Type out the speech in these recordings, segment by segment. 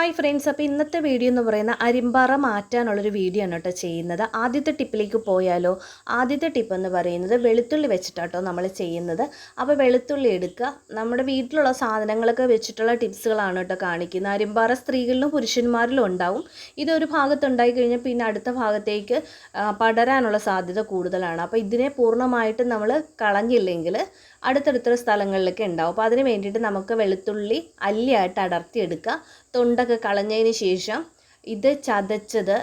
Hi friends. അപ്പോൾ ഇന്നത്തെ video എന്ന് പറയുന്ന അരിമ്പാറ മാറ്റാനുള്ളൊരു വീഡിയോ ആണ് കേട്ടോ ചെയ്യുന്നത്. ആദ്യത്തെ ടിപ്പിലേക്ക് പോയാലോ? ആദ്യത്തെ ടിപ്പ് എന്ന് പറയുന്നത് വെളുത്തുള്ളി വെച്ചിട്ടാട്ടോ നമ്മൾ ചെയ്യുന്നത്. അപ്പോൾ വെളുത്തുള്ളി എടുക്കുക. നമ്മുടെ വീട്ടിലുള്ള സാധനങ്ങളൊക്കെ വെച്ചിട്ടുള്ള ടിപ്സുകളാണ് കേട്ടോ കാണിക്കുന്നത്. അരിമ്പാറ സ്ത്രീകളിലും പുരുഷന്മാരിലും ഉണ്ടാവും. ഇതൊരു ഭാഗത്തുണ്ടായി കഴിഞ്ഞാൽ പിന്നെ അടുത്ത ഭാഗത്തേക്ക് പടരാനുള്ള സാധ്യത കൂടുതലാണ്. അപ്പോൾ ഇതിനെ പൂർണമായിട്ട് നമ്മൾ കളഞ്ഞില്ലെങ്കിൽ അടുത്തടുത്ത സ്ഥലങ്ങളിലൊക്കെ ഉണ്ടാവും. അപ്പോൾ അതിന് വേണ്ടിയിട്ട് നമുക്ക് വെളുത്തുള്ളി അല്ലിയായിട്ട് അടർത്തിയെടുക്കുക. തൊണ്ടൊക്കെ കളഞ്ഞതിന് ശേഷം ഇത് ചതച്ചത്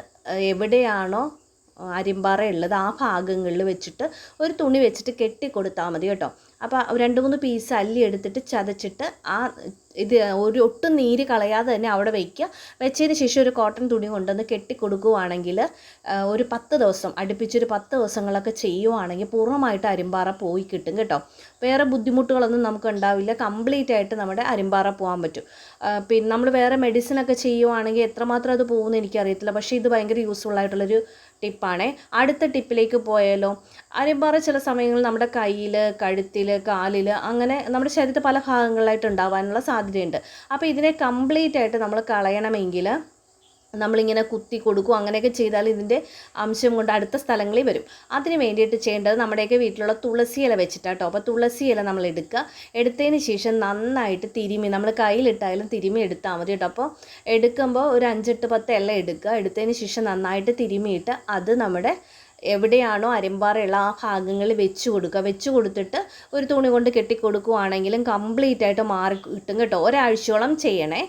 എവിടെയാണോ അരിമ്പാറ ഉള്ളത് ആ ഭാഗങ്ങളിൽ വെച്ചിട്ട് ഒരു തുണി വെച്ചിട്ട് കെട്ടി കൊടുത്താൽ മതി കേട്ടോ. അപ്പോൾ രണ്ട് മൂന്ന് പീസ് അല്ലി എടുത്തിട്ട് ചതച്ചിട്ട് ആ ഇത് ഒരു ഒട്ടും നീര് കളയാതെ തന്നെ അവിടെ വയ്ക്കുക. വെച്ചതിന് ശേഷം ഒരു കോട്ടൺ തുണി കൊണ്ടുവന്ന് കെട്ടി കൊടുക്കുവാണെങ്കിൽ ഒരു പത്ത് ദിവസം അടുപ്പിച്ചൊരു പത്ത് ദിവസങ്ങളൊക്കെ ചെയ്യുവാണെങ്കിൽ പൂർണമായിട്ട് അരിമ്പാറ പോയി കിട്ടും കേട്ടോ. വേറെ ബുദ്ധിമുട്ടുകളൊന്നും നമുക്ക് ഉണ്ടാവില്ല. കംപ്ലീറ്റ് ആയിട്ട് നമ്മുടെ അരിമ്പാറ പോകാൻ പറ്റും. പിന്നെ നമ്മൾ വേറെ മെഡിസിനൊക്കെ ചെയ്യുവാണെങ്കിൽ എത്രമാത്രം അത് പോകുമെന്ന് എനിക്കറിയത്തില്ല. പക്ഷേ ഇത് ഭയങ്കര യൂസ്ഫുൾ ആയിട്ടുള്ളൊരു ടിപ്പാണേ അടുത്ത ടിപ്പിലേക്ക് പോയാലോ? അരിമ്പാറ ചില സമയങ്ങളിൽ നമ്മുടെ കയ്യിൽ കഴുത്തിൽ കാലിൽ അങ്ങനെ നമ്മുടെ ശരീരത്തിൽ പല ഭാഗങ്ങളിലായിട്ട് ഉണ്ടാവാനുള്ള സാധ്യതയുണ്ട്. അപ്പോൾ ഇതിനെ കംപ്ലീറ്റ് ആയിട്ട് നമ്മൾ കളയണമെങ്കിൽ നമ്മളിങ്ങനെ കുത്തി കൊടുക്കും അങ്ങനെയൊക്കെ ചെയ്താൽ ഇതിന്റെ അംശം കൊണ്ട് അടുത്ത സ്ഥലങ്ങളിൽ വരും. അതിന് വേണ്ടിയിട്ട് ചെയ്യേണ്ടത് നമ്മുടെയൊക്കെ വീട്ടിലുള്ള തുളസി ഇല വെച്ചിട്ടാട്ടോ അപ്പോൾ തുളസി ഇല നമ്മൾ എടുക്കുക. എടുത്തതിന് ശേഷം നന്നായിട്ട് തിരുമി നമ്മൾ കയ്യിലിട്ടായാലും തിരുമി എടുത്താൽ മതി കേട്ടോ. അപ്പോൾ എടുക്കുമ്പോൾ ഒരു അഞ്ചെട്ട് പത്ത് ഇല എടുക്കുക. എടുത്തതിന് ശേഷം നന്നായിട്ട് തിരുമിയിട്ട് അത് നമ്മുടെ എവിടെയാണോ അരിമ്പാറയുള്ള ആ ഭാഗങ്ങൾ വെച്ച് കൊടുക്കുക. വെച്ച് കൊടുത്തിട്ട് ഒരു തുണി കൊണ്ട് കെട്ടി കൊടുക്കുവാണെങ്കിലും കംപ്ലീറ്റ് ആയിട്ട് മാറി കിട്ടും കേട്ടോ. ഒരാഴ്ചയോളം ചെയ്യണേ.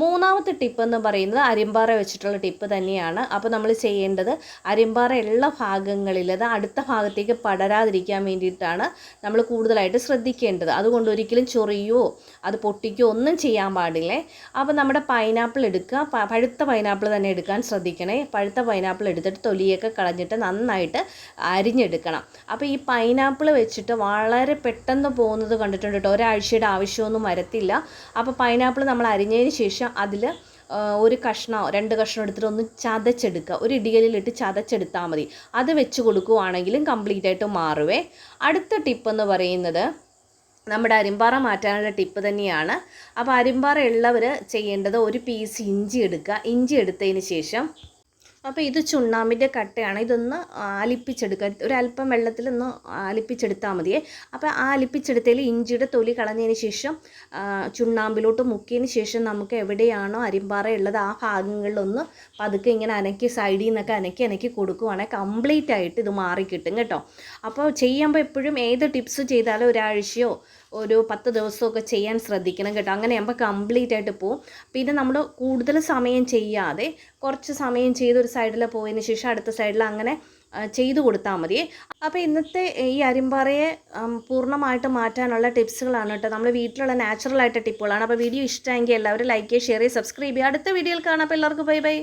മൂന്നാമത്തെ ടിപ്പ് എന്ന് പറയുന്നത് അരിമ്പാറ വെച്ചിട്ടുള്ള ടിപ്പ് തന്നെയാണ്. അപ്പോൾ നമ്മൾ ചെയ്യേണ്ടത് അരിമ്പാറ ഉള്ള ഭാഗങ്ങളിൽ അത് അടുത്ത ഭാഗത്തേക്ക് പടരാതിരിക്കാൻ വേണ്ടിയിട്ടാണ് നമ്മൾ കൂടുതലായിട്ട് ശ്രദ്ധിക്കേണ്ടത്. അതുകൊണ്ട് ഒരിക്കലും ചൊറിയോ അത് പൊട്ടിക്കോ ഒന്നും ചെയ്യാൻ പാടില്ലേ. അപ്പോൾ നമ്മുടെ പൈനാപ്പിൾ എടുക്കുക. പഴുത്ത പൈനാപ്പിൾ തന്നെ എടുക്കാൻ ശ്രദ്ധിക്കണേ. പഴുത്ത പൈനാപ്പിൾ എടുത്തിട്ട് തൊലിയൊക്കെ കളഞ്ഞിട്ട് നന്നായിട്ട് അരിഞ്ഞെടുക്കണം. അപ്പോൾ ഈ പൈനാപ്പിൾ വെച്ചിട്ട് വളരെ പെട്ടെന്ന് പോകുന്നത് കണ്ടിട്ടുണ്ട് കേട്ടോ. ഒരാഴ്ചയുടെ ആവശ്യമൊന്നും വരത്തില്ല. അപ്പോൾ പൈനാപ്പിൾ നമ്മൾ അരിഞ്ഞതിന് ശേഷം അതിൽ ഒരു കഷ്ണമോ രണ്ട് കഷ്ണം എടുത്തിട്ട് ഒന്ന് ചതച്ചെടുക്കുക. ഒരു ഇടികലിലിട്ട് ചതച്ചെടുത്താൽ മതി. അത് വെച്ച് കൊടുക്കുവാണെങ്കിലും കംപ്ലീറ്റ് ആയിട്ട് മാറുവേ. അടുത്ത ടിപ്പ് എന്ന് പറയുന്നത് നമ്മുടെ അരിമ്പാറ മാറ്റാനുള്ള ടിപ്പ് തന്നെയാണ്. അപ്പോൾ അരിമ്പാറ ഉള്ളവർ ചെയ്യേണ്ടത് ഒരു പീസ് ഇഞ്ചി എടുക്കുക. ഇഞ്ചി എടുത്തതിന് ശേഷം അപ്പോൾ ഇത് ചുണ്ണാമ്പിന്റെ കട്ടയാണ്. ഇതൊന്ന് അലിപ്പിച്ചെടുക്കുക ഒരല്പം വെള്ളത്തിൽ ഒന്ന് അലിപ്പിച്ചെടുത്താൽ മതിയേ. അപ്പോൾ ആ അലിപ്പിച്ചെടുത്തതിൽ ഇഞ്ചിയുടെ തൊലി കളഞ്ഞതിന് ശേഷം ചുണ്ണാമ്പിലോട്ട് മുക്കിയതിന് ശേഷം നമുക്ക് എവിടെയാണോ അരിമ്പാറ ഉള്ളത് ആ ഭാഗങ്ങളിലൊന്ന് പതുക്കെ ഇങ്ങനെ അനക്കി സൈഡിൽ നിന്നൊക്കെ അനക്കി അനക്കി കൊടുക്കുവാണെങ്കിൽ കംപ്ലീറ്റ് ആയിട്ട് ഇത് മാറിക്കിട്ടും കേട്ടോ. അപ്പോൾ ചെയ്യുമ്പോൾ എപ്പോഴും ഏത് ടിപ്സ് ചെയ്താലും ഒരാഴ്ചയോ ഒരു പത്ത് ദിവസമൊക്കെ ചെയ്യാൻ ശ്രദ്ധിക്കണം കേട്ടോ. അങ്ങനെ ആകുമ്പോൾ കംപ്ലീറ്റ് ആയിട്ട് പോവും. പിന്നെ നമ്മൾ കൂടുതൽ സമയം ചെയ്യാതെ കുറച്ച് സമയം ചെയ്ത് ഒരു സൈഡിൽ പോയതിന് ശേഷം അടുത്ത സൈഡിൽ അങ്ങനെ ചെയ്തു കൊടുത്താൽ മതി. അപ്പോൾ ഇന്നത്തെ ഈ അരിമ്പാറയെ പൂർണമായിട്ട് മാറ്റാനുള്ള ടിപ്സുകളാണ് കേട്ടോ. നമ്മൾ വീട്ടിലുള്ള നാച്ചുറൽ ആയിട്ട് ടിപ്പുകളാണ്. അപ്പോൾ വീഡിയോ ഇഷ്ടമെങ്കിൽ എല്ലാവരും ലൈക്ക് ചെയ്യുക ഷെയർ ചെയ്യുക. സബ്സ്ക്രൈബ് ചെയ്യുക അടുത്ത വീഡിയോയിൽ കാണാം. അപ്പോൾ എല്ലാവർക്കും ബൈ ബൈ